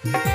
thank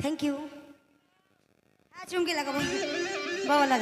thank you চুমকি লাগাবো বাবা লাগা